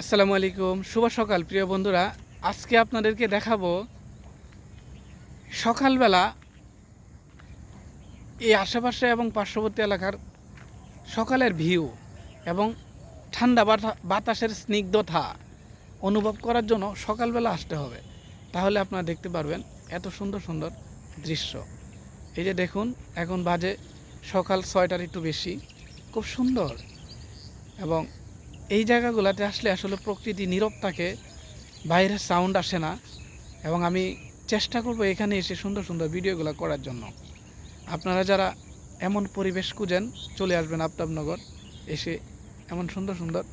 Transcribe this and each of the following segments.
আসসালামু আলাইকুম, শুভ সকাল প্রিয় বন্ধুরা। আজকে আপনাদেরকে দেখাবো সকালবেলা এই আশেপাশে এবং পার্শ্ববর্তী এলাকার সকালের ভিউ এবং ঠান্ডা বাতাসের স্নিগ্ধতা অনুভব করার জন্য সকালবেলা আসতে হবে। তাহলে আপনারা দেখতে পারবেন এত সুন্দর সুন্দর দৃশ্য। এই যে দেখুন, এখন বাজে সকাল ছয়টার একটু বেশি। খুব সুন্দর। এবং এই জায়গাগুলোতে আসলে আসলে প্রকৃতি নীরব থাকে, বাইরের সাউন্ড আসে না এবং আমি চেষ্টা করব এখানে এসে সুন্দর সুন্দর ভিডিওগুলো করার জন্য। আপনারা যারা এমন পরিবেশ খুঁজেন, চলে আসবেন আফতাবনগর, এসে এমন সুন্দর সুন্দর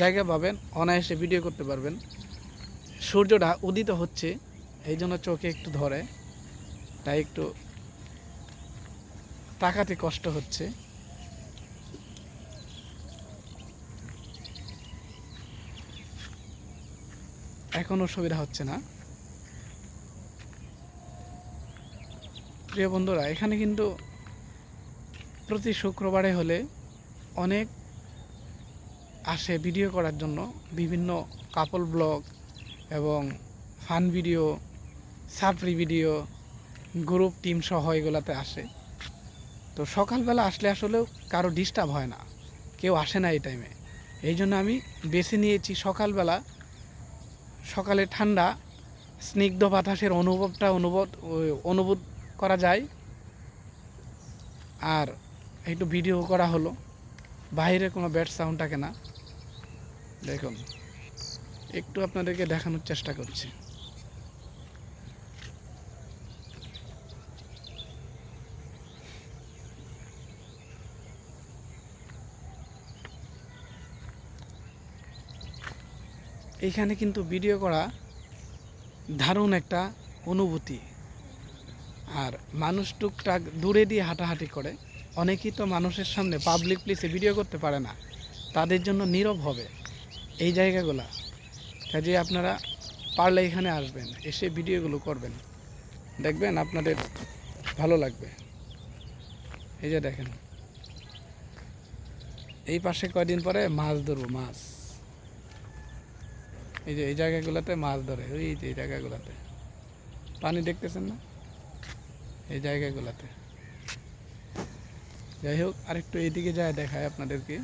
জায়গা পাবেন, অনায়াসে ভিডিও করতে পারবেন। সূর্যটা উদিত হচ্ছে এই জন্য চোখে একটু ধরে, তাই একটু তাকাতে কষ্ট হচ্ছে। এখনও সুবিধা হচ্ছে না। প্রিয় বন্ধুরা, এখানে কিন্তু প্রতি শুক্রবারে হলে অনেক আসে ভিডিও করার জন্য। বিভিন্ন কাপল ব্লগ এবং fun video safari video group team সহ এগুলাতে আসে। তো সকালবেলা আসলে আসলেও কারও ডিস্টার্ব হয় না। কেউ আসে না এই টাইমে এই জন্য আমি বেছে নিয়েছি সকালবেলা সকালে ঠান্ডা, স্নিগ্ধ বাতাসের অনুভবটা অনুভব, অনুভূত করা যায়। আর একটু ভিডিও করা হলো, বাইরে কোনো ব্যাড সাউন্ড থাকে না দেখুন, একটু আপনাদেরকে দেখানোর চেষ্টা করছি। এইখানে কিন্তু ভিডিও করা দারুণ একটা অনুভূতি। আর মানুষ টুকটাক দূরে দিয়ে হাঁটাহাঁটি করে। অনেকেই তো মানুষের সামনে পাবলিক প্লেসে ভিডিও করতে পারে না। তাদের জন্য নীরব হবে এই জায়গাগুলা। কাজে আপনারা পারলে এখানে আসবেন, এসে ভিডিওগুলো করবেন। দেখবেন আপনাদের ভালো লাগবে। এই যে দেখেন। এই পাশে কয়দিন পরে মাছ ধরবো, মাছ। এই যে, এই জায়গাগুলোতে মাছ ধরে ওই যে, এই জায়গাগুলোতে। পানি দেখতেছেন না? এই জায়গাগুলোতে। যাই হোক, আরেকটু এইদিকে যায় দেখায় আপনাদেরকে।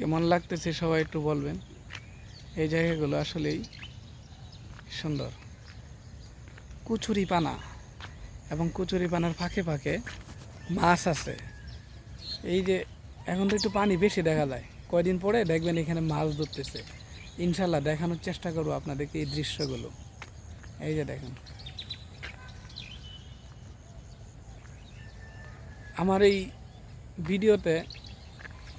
কেমন লাগতেছে সবাই একটু বলবেন। এই জায়গাগুলো আসলেই সুন্দর। কুচুরি পানা এবং কুচুরি পানার ফাঁকে ফাঁকে মাছ আছে। এই যে এখন তো একটু পানি বেশি দেখা যায়। কয়দিন পরে দেখবেন এখানে মাছ ধরতেছে। ইনশাল্লাহ দেখানোর চেষ্টা করব আপনাদেরকে এই দৃশ্যগুলো। এই যে দেখেন। আমার এই ভিডিওতে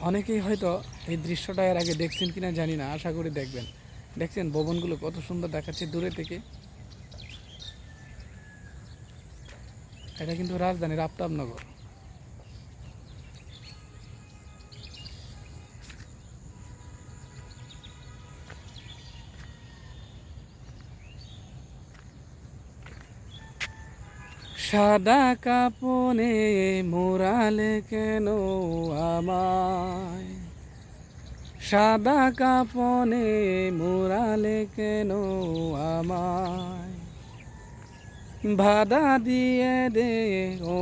অনেকেই হয়তো এই দৃশ্যটা এর আগে দেখছেন কিনা জানি না, আশা করি দেখবেন। দেখছেন ভবনগুলো কত সুন্দর দেখাচ্ছে দূরে থেকে। এটা কিন্তু রাজধানীর আফতাবনগর। সাদা কাপনে মোরালে কেন আমায়? সাদা কাপনে মোরালে কেন আমায়? বাধা দিয়ে দে ও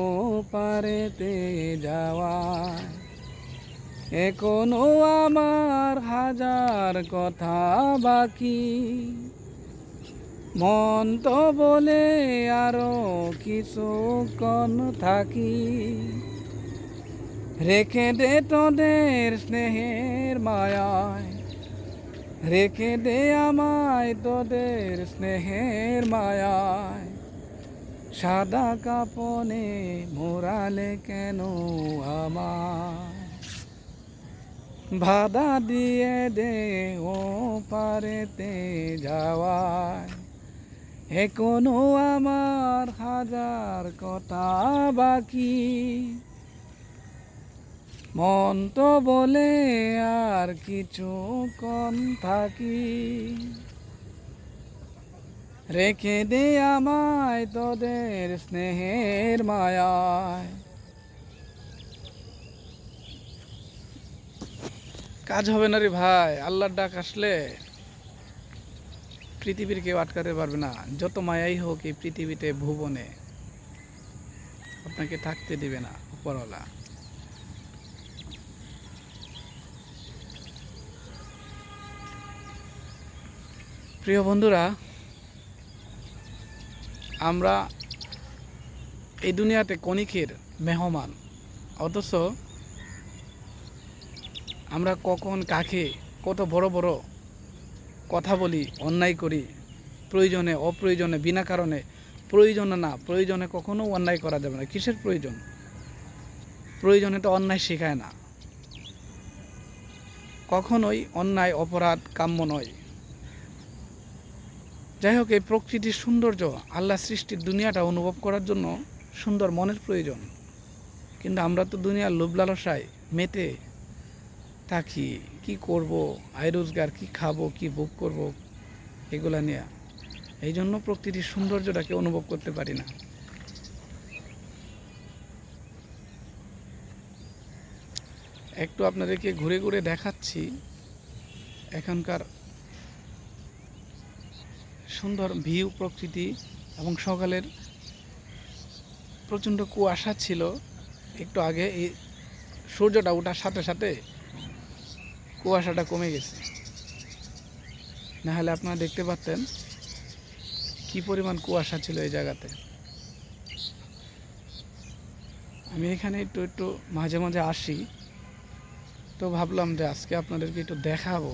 পারেতে যাওয়ায়। এখনও আমার হাজার কথা বাকি। মন তো বলে আরও কিছুক্ষণ থাকি। রেখে দে তোদের স্নেহের মায়ায়। রেখে দে আমায় তোদের স্নেহের মায়ায়। সাদা কাপনে মোরালে কেন আমায়? বাধা দিয়ে দে ও পারেতে যাওয়ায়। এখনও আমার হাজার কথা বাকি। মন তো বলে আর কিছু কম থাকি। রেখে দে আমায় তোদের স্নেহের মায়ায়। কাজ হবে না রে ভাই, আল্লাহর ডাক আসলে। পৃথিবীর কেউ আটকাতে পারবে না। যত মায়াই হোক এই পৃথিবীতে ভুবনে, আপনাকে থাকতে দিবে না উপরওয়ালা। প্রিয় বন্ধুরা, আমরা এই দুনিয়াতে কণিকের মেহমান। অথচ আমরা কখন কাকে কত বড় বড় কথা বলি, অন্যায় করি, প্রয়োজনে, অপ্রয়োজনে, বিনা কারণে, প্রয়োজনে না, প্রয়োজনে কখনো অন্যায় করা যাবে না। কিসের প্রয়োজন? প্রয়োজনে তো অন্যায় শেখায় না। কখনোই অন্যায়, অপরাধ কাম্য নয়। যাই হোক, এই প্রকৃতির সৌন্দর্য, আল্লাহ সৃষ্টির দুনিয়াটা অনুভব করার জন্য সুন্দর মনের প্রয়োজন। কিন্তু আমরা তো দুনিয়ার লোভ লালসায় মেতে থাকি। কি করব? আয় রোজগার, কি খাব, কি ভোগ করব? এগুলা নিয়ে। এই জন্য প্রকৃতির সৌন্দর্যটাকে অনুভব করতে পারি না। একটু আপনাদেরকে ঘুরে ঘুরে দেখাচ্ছি এখানকার সুন্দর ভিউ প্রকৃতি এবং সকালের প্রচণ্ড কুয়াশা ছিল। একটু আগে এই সূর্যটা ওঠার সাথে সাথে কুয়াশাটা কমে গেছে। নাহলে আপনারা দেখতে পাচ্ছেন কি পরিমাণ কুয়াশা ছিল এই জায়গাতে। আমি এখানে একটু একটু মাঝে মাঝে আসি। তো ভাবলাম যে আজকে আপনাদেরকে একটু দেখাবো।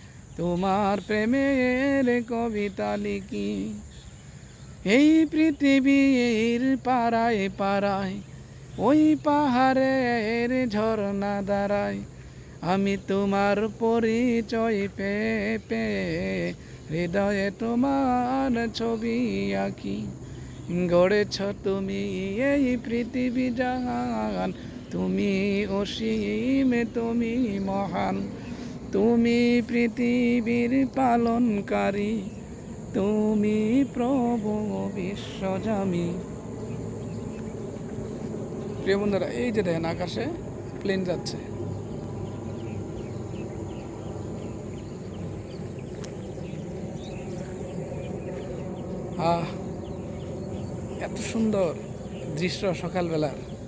তোমার প্রেমের কবিতা লিখি। এই পৃথিবীর পাড়ায় পাড়ায়, ওই পাহাড়ের ঝর্ণা দাঁড়ায় আমি তোমার পরিচয় পে পে, হৃদয়ে তোমার ছবি আঁকি। গড়েছ তুমি এই পৃথিবী জাহান, তুমি অসীম, তুমি মহান। তুমি পৃথিবীর পালনকারী, তুমি প্রভু বিশ্বজামি। প্রিয় বন্ধুরা, এই যে দেখেন আকাশে প্লেন যাচ্ছে। আহ, এত সুন্দর দৃশ্য সকালবেলার।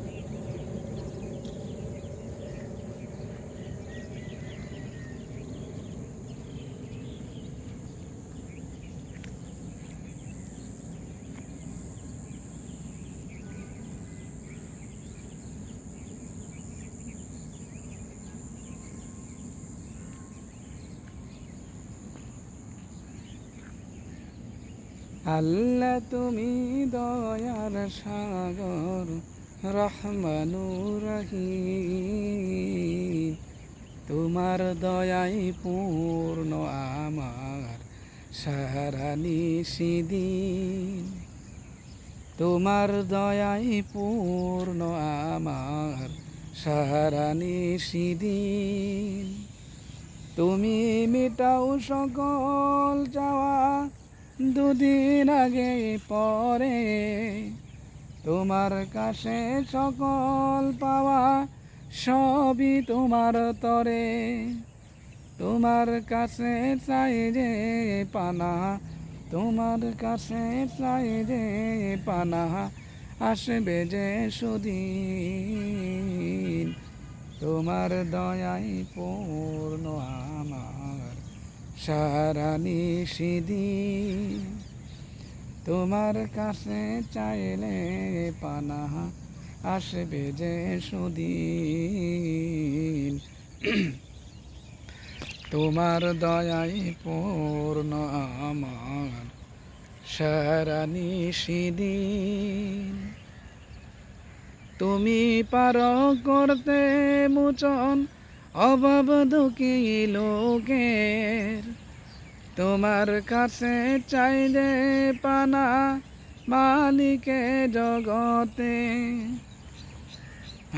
আল্লাহ তুমি দয়ার সাগর রহমানুর রহিম। তোমার দয়াই পূর্ণ আমার সারা নিশিদিন তোমার দয়াই পূর্ণ আমার সারা নিশিদিন তুমি মেটাও সকল চাওয়া দুদিন আগে পরে তোমার কাছে সকল পাওয়া সবই তোমার তরে। তোমার কাছে চাই রে পানা, তোমার কাছে চাই রে পানা, আসবে যে সুদিন। তোমার দয়াই পূর্ণ আমার। সারা নিষিদিন তোমার কাছে চাইলে পানা আসবে যে সুদিন। তোমার দয়াই পূর্ণ আমার সারা নিষিদিন তুমি পার করতে মোচন অভাব দুঃখী লোকের। তোমার কাছে চাইলে পানা মালিকে জগতে।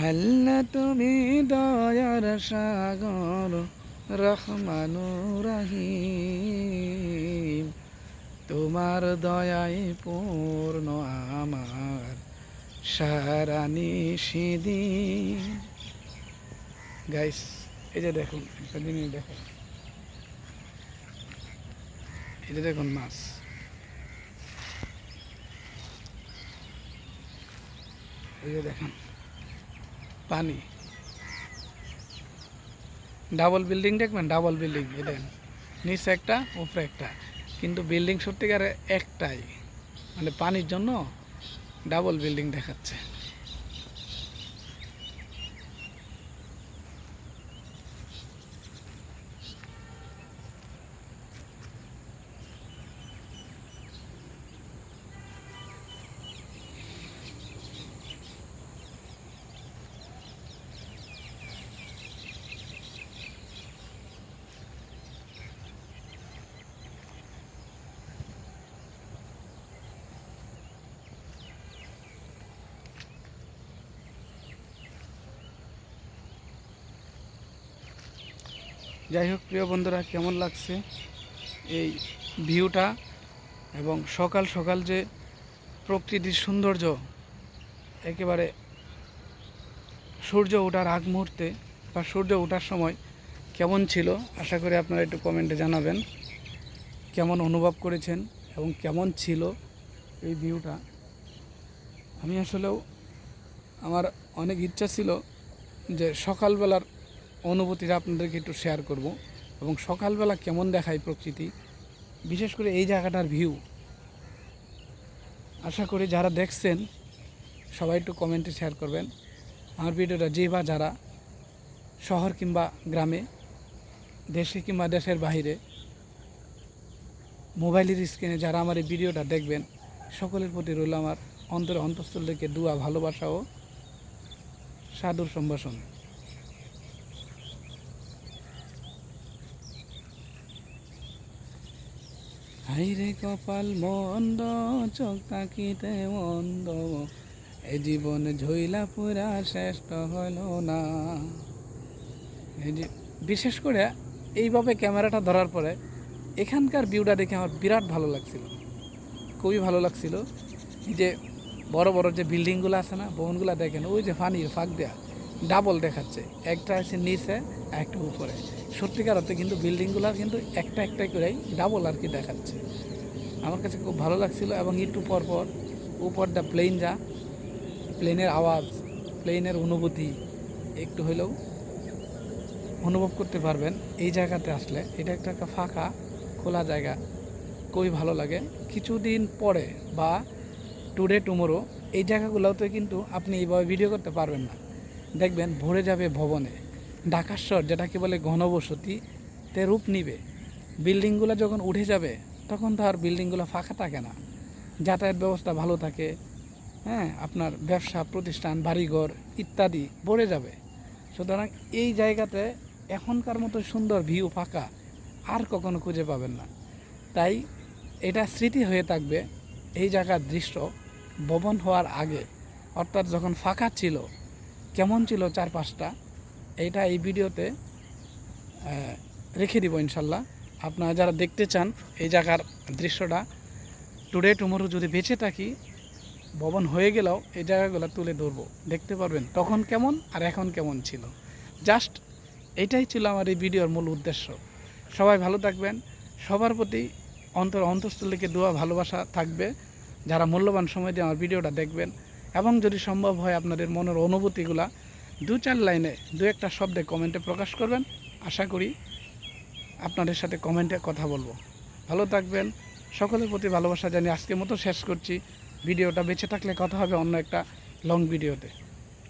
আল্লাহ, তুমি দয়ার সাগর, রহমানু রাহিম। তোমার দয়াই পূর্ণ আমার, সারা নিষিদিন গাইস এই যে দেখুন, একটা জিনিস দেখুন। এই যে দেখুন মাছ। এই যে দেখুন, পানি। ডাবল বিল্ডিং দেখবেন? ডাবল বিল্ডিং, এই দেখেন। নিচে একটা, উপরে একটা। কিন্তু বিল্ডিং সত্যিকারে একটাই। মানে পানির জন্য ডাবল বিল্ডিং দেখাচ্ছে। যাই হোক, প্রিয় বন্ধুরা, কেমন লাগছে এই ভিউটা? এবং সকাল সকাল যে প্রকৃতির সৌন্দর্য, একেবারে সূর্য ওঠার আগ মুহূর্তে বা সূর্য ওঠার সময় কেমন ছিল, আশা করি আপনারা একটু কমেন্টে জানাবেন। কেমন অনুভব করেছেন এবং কেমন ছিল এই ভিউটা? আমি আসলেও আমার অনেক ইচ্ছা ছিল যে সকালবেলার অনুভূতিটা আপনাদেরকে একটু শেয়ার করব। এবং সকালবেলা কেমন দেখায় প্রকৃতি, বিশেষ করে এই জায়গাটার ভিউ আশা করি যারা দেখছেন, সবাই একটু কমেন্টে শেয়ার করবেন। আমার ভিডিওটা যে বা যারা শহর কিংবা গ্রামে, দেশে কিংবা দেশের বাইরে মোবাইলের স্ক্রিনে যারা আমার এই ভিডিওটা দেখবেন, সকলের প্রতি রইল আমার অন্তরে অন্তঃস্থল থেকে দোয়া, ভালোবাসা ও সাদুর সম্ভাষণ। হাইরে কপাল মন্দ, চোখ তাকিতে মন্দ। এ জীবন ঝইলা পুরা শ্রেষ্ঠ হল না। বিশেষ করে এইভাবে ক্যামেরাটা ধরার পরে এখানকার ভিউটা দেখে আমার বিরাট ভালো লাগছিল। খুবই ভালো লাগছিল। যে বড় বড় যে বিল্ডিংগুলো আছে না ভবনগুলো দেখেন, ওই যে ফানির ফাঁক দেয়া ডাবল দেখাচ্ছে। একটা আছে নিচে একটা উপরে। সত্যিকার অর্থে কিন্তু বিল্ডিংগুলো কিন্তু একটা একটা করেই ডাবল আর কি দেখাচ্ছে। আমার কাছে খুব ভালো লাগছিল এবং একটু পর পর উপরটা প্লেন যা প্লেনের আওয়াজ প্লেনের অনুভূতি একটু হলেও অনুভব করতে পারবেন। এই জায়গাতে আসলে এটা একটা একটা ফাঁকা, খোলা জায়গা। খুবই ভালো লাগে। কিছুদিন পরে বা টুডে টুমোরো এই জায়গাগুলোতে কিন্তু আপনি এইভাবে ভিডিও করতে পারবেন না। দেখবেন ভরে যাবে ভবনে। ঢাকাশ্বর যেটাকে বলে ঘনবসতি, তে রূপ নিবে। বিল্ডিংগুলো যখন উঠে যাবে, তখন তো আর বিল্ডিংগুলো ফাঁকা থাকে না। যাতায়াত ব্যবস্থা ভালো থাকে হ্যাঁ? আপনার ব্যবসা, প্রতিষ্ঠান, বাড়িঘর ইত্যাদি ভরে যাবে। সুতরাং এই জায়গাতে এখনকার মতো সুন্দর ভিউ ফাঁকা আর কখনো খুঁজে পাবেন না। তাই এটা স্মৃতি হয়ে থাকবে এই জায়গার দৃশ্য। ভবন হওয়ার আগে, অর্থাৎ যখন ফাঁকা ছিল, কেমন ছিল চারপাশটা? এইটা এই ভিডিওতে রেখে দিব ইনশাল্লাহ। আপনারা যারা দেখতে চান এই জায়গার দৃশ্যটা টুডে টুমোরো যদি বেঁচে থাকি, ভবন হয়ে গেলেও এই জায়গাগুলো তুলে ধরবো। দেখতে পারবেন তখন কেমন আর এখন কেমন ছিল। জাস্ট এটাই ছিল আমার এই ভিডিওর মূল উদ্দেশ্য। সবাই ভালো থাকবেন। সবার প্রতি অন্তর অন্তঃস্থলিকে দোয়া, ভালোবাসা থাকবে। যারা মূল্যবান সময় দিয়ে আমার ভিডিওটা দেখবেন এবং যদি সম্ভব হয় আপনাদের মনের অনুভূতিগুলা দু চার লাইনে দু একটা শব্দে কমেন্টে প্রকাশ করবেন। আশা করি আপনাদের সাথে কমেন্টে কথা বলব। ভালো থাকবেন। সকলের প্রতি ভালোবাসা জানি আজকের মতো শেষ করছি। ভিডিওটা বেঁচে থাকলে কথা হবে অন্য একটা লং ভিডিওতে